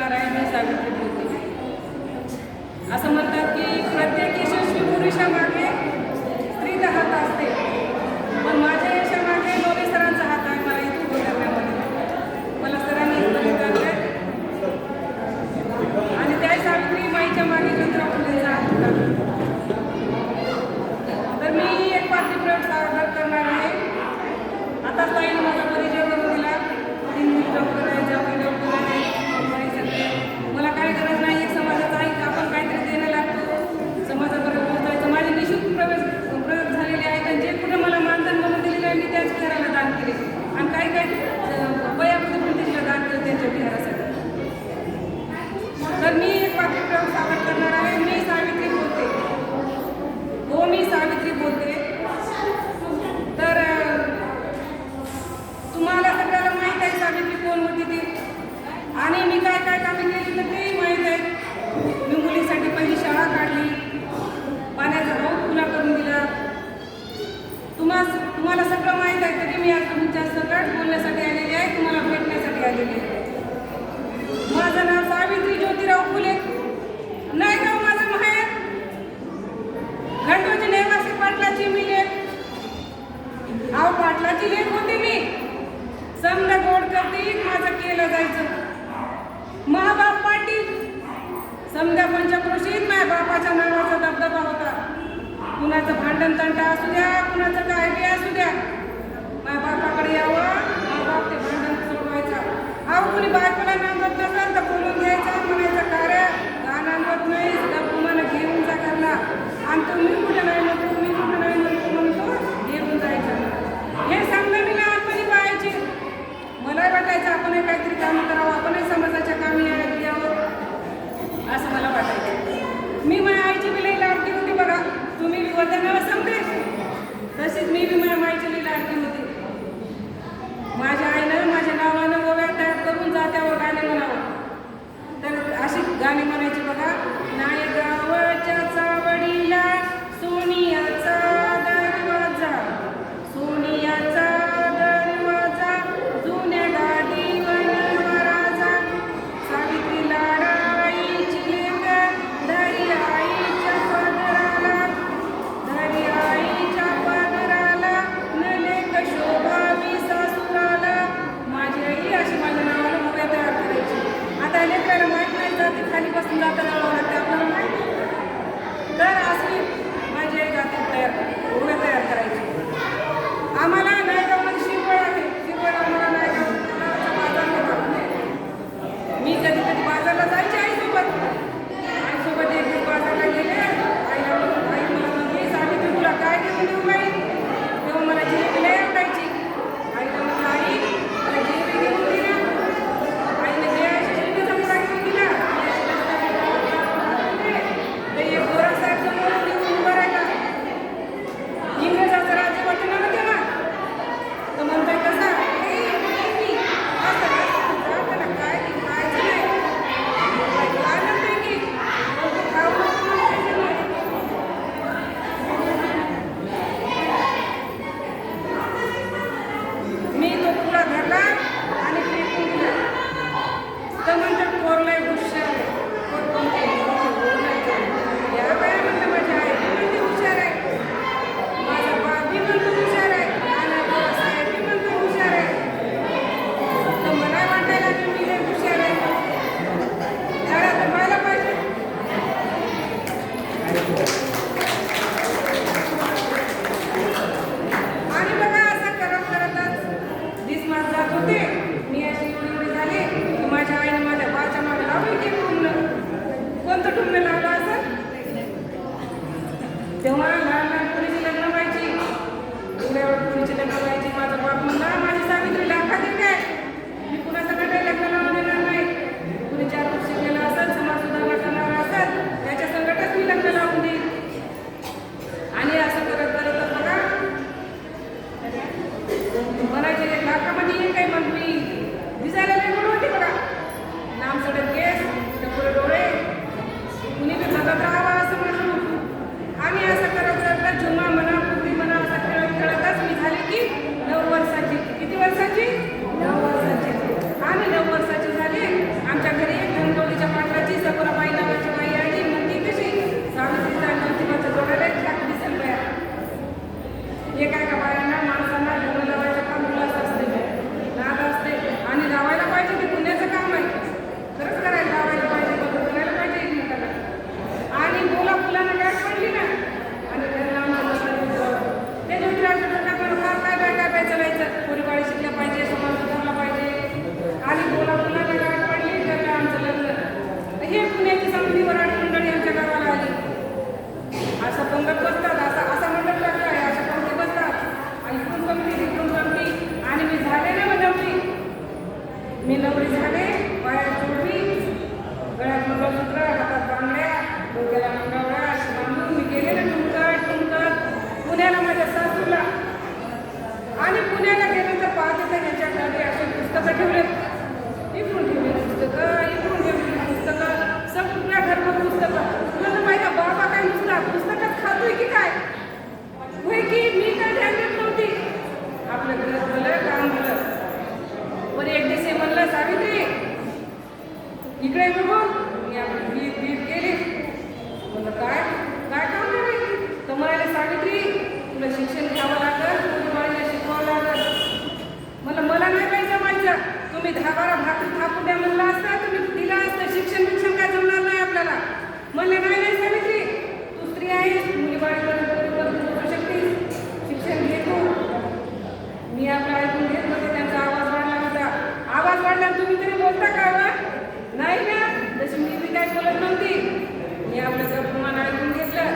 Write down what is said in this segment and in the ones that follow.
नारायण सावित्री बोलते असं म्हणतात की प्रत्येक यशस्वी पुरुषामागे स्त्रीचा हात असते. पण माझ्या यशामागे दोन्ही सरांचा हात आहे मला इथे बोलण्यामध्ये मला सरांनी आणि त्या सावित्री माईच्या मागे गंत्रा फुलेचा तर मी एक पाचशे प्रयोग सादर करणार आहे. आता साईन माझा आणि मी काय काय कामे केली तर तेही माहीत आहे. मी मुलीसाठी पहिली शाळा काढली. पाण्याचा रोग खुला करून दिला. तुम्हा तुम्हाला सगळं माहीत आहे तरी मी आज तुमच्या सगळ्यात बोलण्यासाठी आलेली आहे. तुम्हाला भेटण्यासाठी आलेली आहे. माझं नाव सावित्री ज्योतिराव फुले. नाही का हो माझं माहेर? घंटोजी नेवासी पाटलाची मी लेख आव पाटलाची लेख होती मी. समजा गोड करते माझं केलं जायचं. समजा पंचक्रोशीत माझ्या बापाच्या नावाचा धबधबा होता. कुणाचं भांडण तंटा असू द्या कुणाचं काय बी असू द्या. माझ्या बापाकडे यावं माझ्या बाप ते भांडण सोडवायचा. अहो कुणी बायकोला नांदत नसेल तर बोलून घ्यायचं म्हणायचं कार्य का नांदत नाही तर तुम्हाला घेऊन जा करला आणि तुम्ही कुठे नाही म्हणतो तुम्ही कुठे नाही म्हणतो म्हणतो घेऊन जायचं. हे सांगणं मी लहानपणी पाहायची. मलाही वाटायचं आपण काहीतरी काम करावं आपणही समज Tem uma मॅडम तुम्ही तरी बोलता का हो? नाही ना? तशी मी बी काही बोलत नव्हती. मी आपल्याचं प्रमाण ऐकून घेतलं.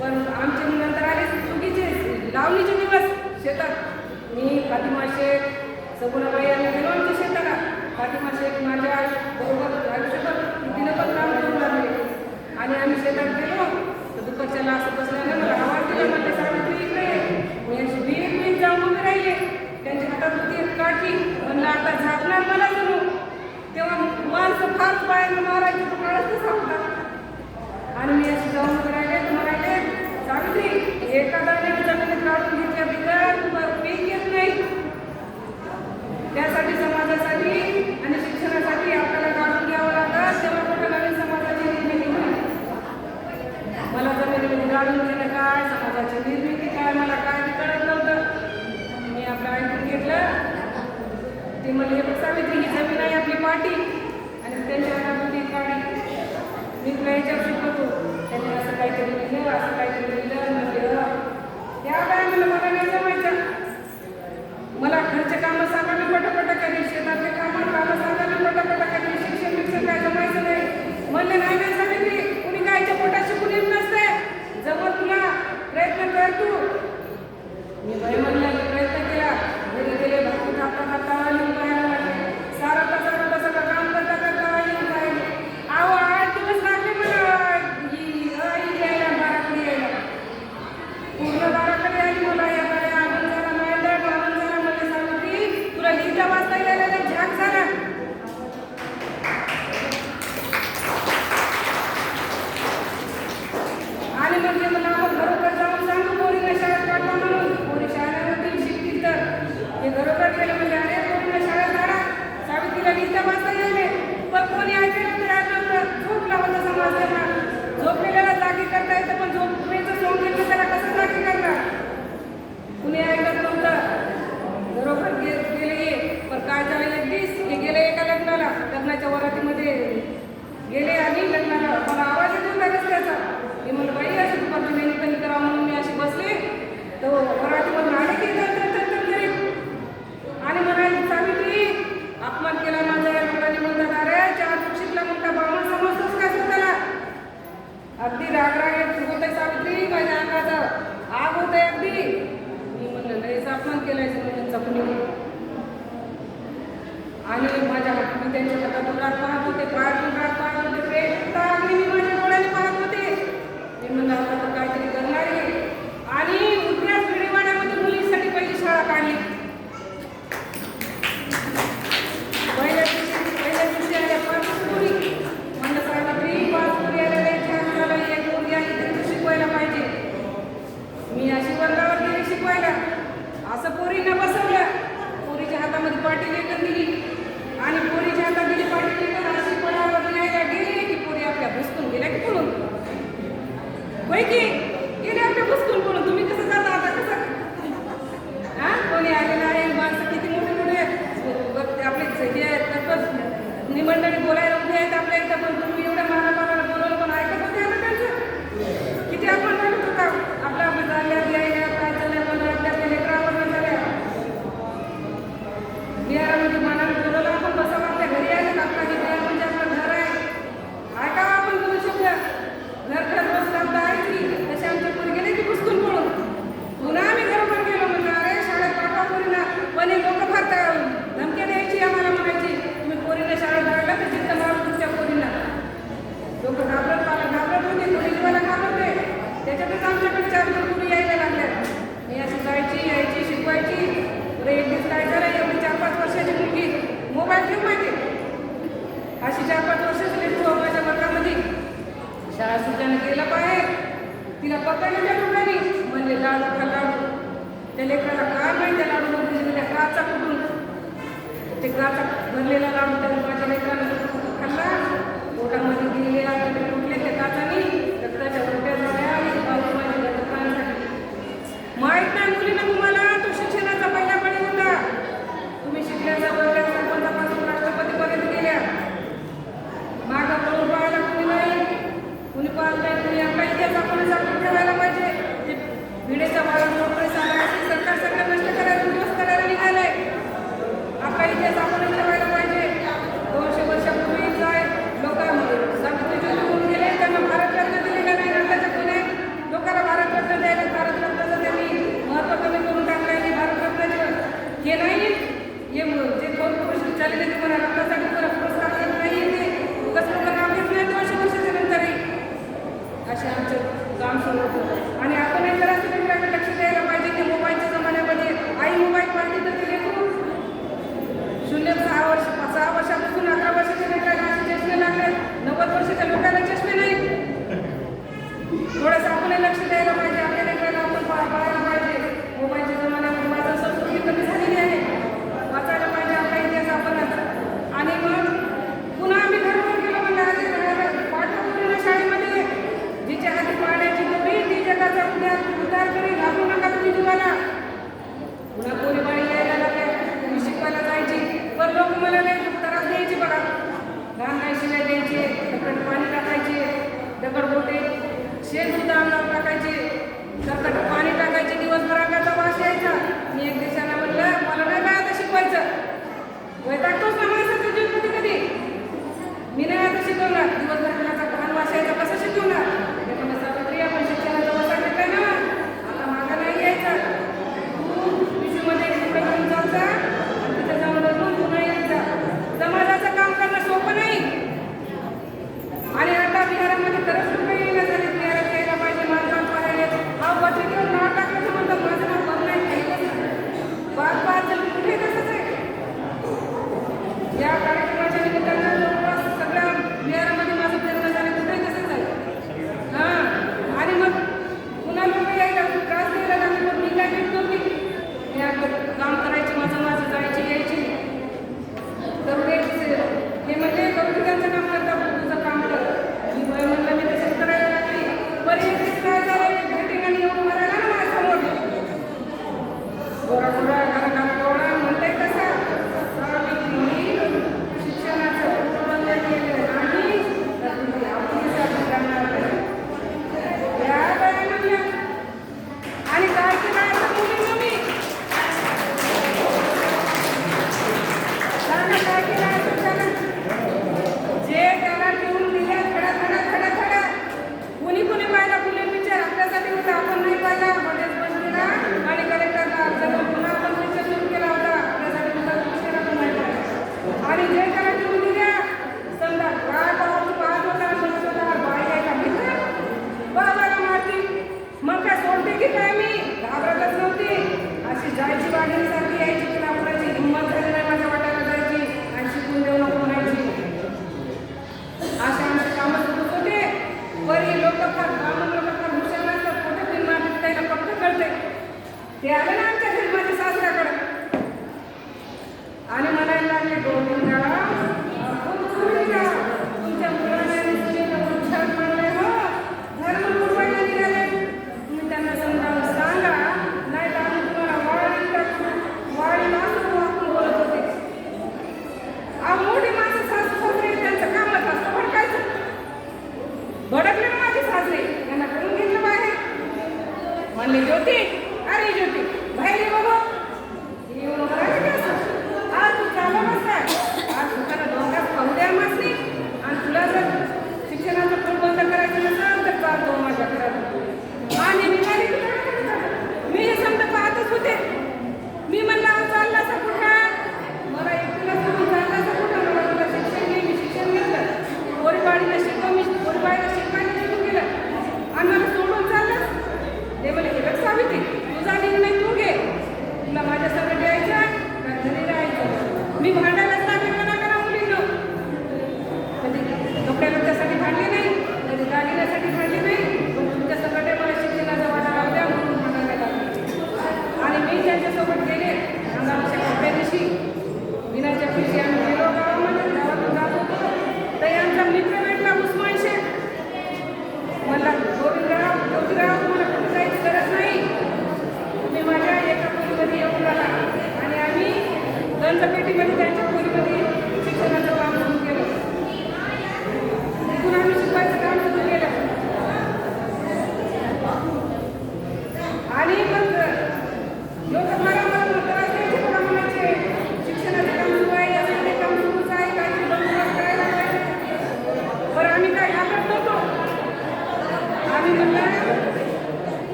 पण आमचे मुलं तर आले चुकीचे. लावणीचे दिवस शेतात. मी फातिमा शेख सगुणाबाई आम्ही गेलो आमच्या शेताला. फातिमा शेख माझ्या बरोबर आयुष्यभर तिला पण काम करून लागले आणि आम्ही शेतात गेलो. तर दुपारच्याला असं बसल्याने मला आवाज दिला. म्हणजे सांगितलं इकडे मी अशी वीर वीर जाऊन राहिले. त्यांच्या हातात होती काठी. पण आता झाकणार मला माणसं फार बायांना मारायची तुम्हालाच सांगतात आणि मी अशी जाऊन करायला म्हणाले सांगते एखादाने जमिनीत काढून घेतल्या बिगर पीक घेत नाही. त्यासाठी समाजासाठी आणि शिक्षणासाठी आपल्याला काढून घ्यावं लागतं. तेव्हा कुठे नवीन समाजाची निर्मिती मला जमिनीत काढून घेणं काय? समाजाची निर्मिती काय? मला म्हणजे सावित्री ही जमीन आहे आपली पाठी लग्नाच्या वरातीमध्ये गेले आणि लग्नाला मला आवाज येत होता त्याचा मी म्हणलं बाई असं दुपारची मेहनत करा म्हणून मी अशी बसले. तर वरातीमधून आले की आणि माझ्या मी त्यांच्या हातातून रात पाहत होते पायातून रात पाहत होते प्रेरता मी माझ्या डोळ्याने पाहत होते. मी म्हणलं आता तर काहीतरी करणार आहे. आणि ते गाचा भरलेला लांब त्या माझ्या लेकरानं खाल्ला. पोटामध्ये गेलेला तर कुठले त्या गाचानी रक्ताच्या उलट्या झाल्या आणि बाजूबाजू घटकांना झाली. माहीत नाही मुलीनं तुम्हाला तो शिक्षणाचा पहिला पडे होता. तुम्ही शिकल्याचा पहिल्या सरपंचापासून राष्ट्रपतीपर्यंत गेल्या. मागं कोणी पाहायला कुणी नाही. कुणी पाहत नाही कुणी आपला इतिहास आपणच आपण ठेवायला पाहिजे. भिडेचा मार्ग आपले लक्ष द्यायला पाहिजे. आपल्याला लेकरांना आपण पाळायला पाहिजे. मोबाईलच्या जमान्यामध्ये वाचन संस्कृती कमी झालेली आहे. वाचायला पाहिजे आपला इतिहास आपण आणि मग पुन्हा आम्ही घरावर गेलो म्हणजे पाठवून शाळेमध्ये. जिच्या हाती पाण्याची कमी ती जगाचा उद्या उद्धार करी घाबरू नका तुम्ही जीवाला पुन्हा कोणी बाई यायला लागल्या. तुम्ही शिकवायला जायची. पण लोक मला नाही त्रास द्यायची बघा. लहान नाही शिलाई द्यायची. दगड पाणी टाकायचे. दगड बोटे शेण सुद्धा अंगावर टाकायचे. तर पाणी टाकायचे दिवसभर अंगाचा वास यायचा.